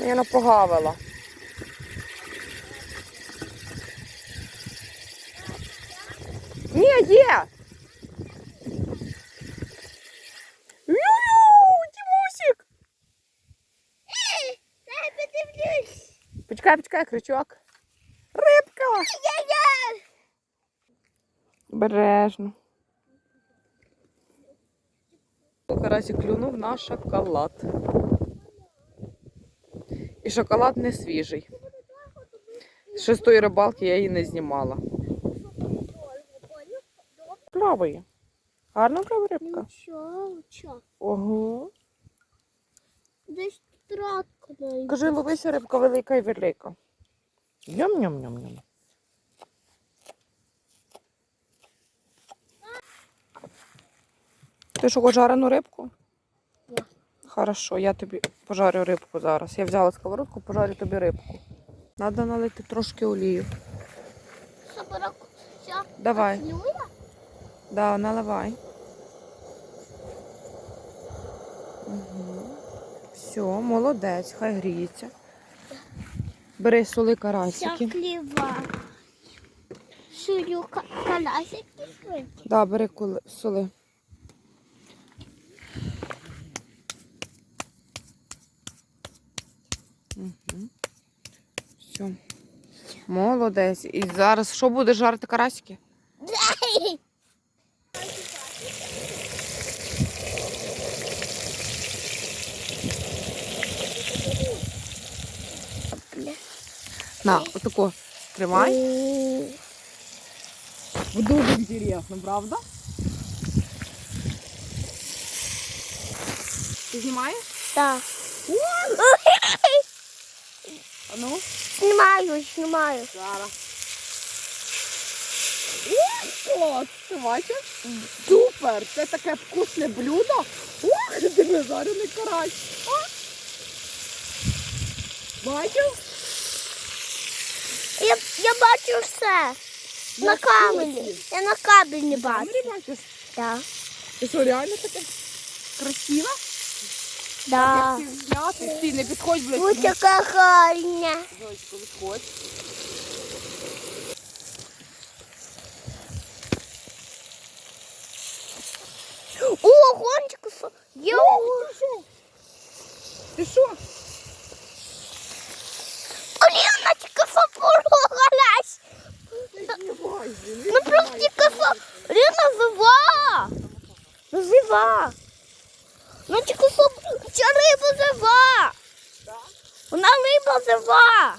Я напогавила. Ні, є. Ю-ю, Дімусик. Дай подивлюсь. Почекай, почекай, крючок. Рибка. Бережно. Карасик клюнув на шоколад. І шоколад не свіжий. З шестої рибалки я її не знімала. Плаває. Гарно плаває рибка. Нічого. Ого. Десь тратка навіть. Кажи, ловися рибка велика і велика. Ням-ням-ням-ням. Ти що, хочеш жарену рибку? Хорошо, я тобі пожарю рибку зараз. Я взяла сковородку, пожарю тобі рибку. Надо налити трошки олію. Все. Давай. Да, наливай. Угу. Все, молодець, хай гріється. Бери соли карасики. кліва. Шую ка- каласики. Да, бери соли. Угу. Все. Молодець. І зараз що буде жарити карасики? На, отако тримай. Дуже інтересно, правда? Ти знімаєш? Так. Ну? Знімаю, знімаю. Зараз. О, ти бачиш? Супер! Це таке вкусне блюдо. Ох, диви, жарений карась. А? Бачив? Я, я бачу все. На камені. Я на камені Ти бачу. камері бачиш? Так. Ти що, реально таке красиво? Да. Як ти зняти? Стій, не підходь близько. Ось така гарня. Зойчко, відходь. О, гончик. Є огонь. Ти що? Оліна тільки Ну просто тільки фо... Оліна жива. Ну жива. Ну тільки. Ця риба жива. Вона риба жива.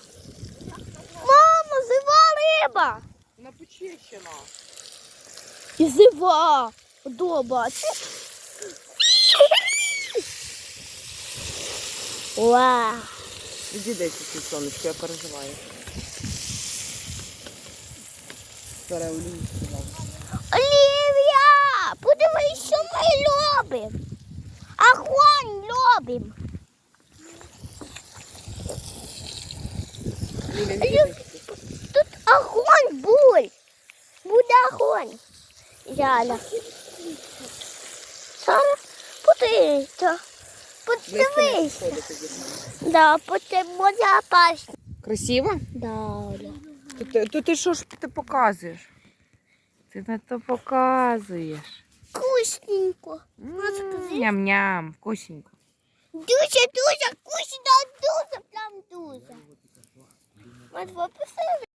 Мама, жива риба. Вона почищена. І жива. Доба. Вау. Іди десь ці сонечко, я переживаю. Переолюється. Олівія, подивись, що ми любимо. Іди. Тут огонь буль. Буде огонь. Яля. Зараз подивися. Подивися. Да, буде опасно. Красиво? Да, Оля. То ти, ти що ж ти показуєш? Ти не то показуєш. Вкусненько. Ням-ням, вкусненько. Дуже, дуже вкусно, дуже, прям дуже. Ми два писали.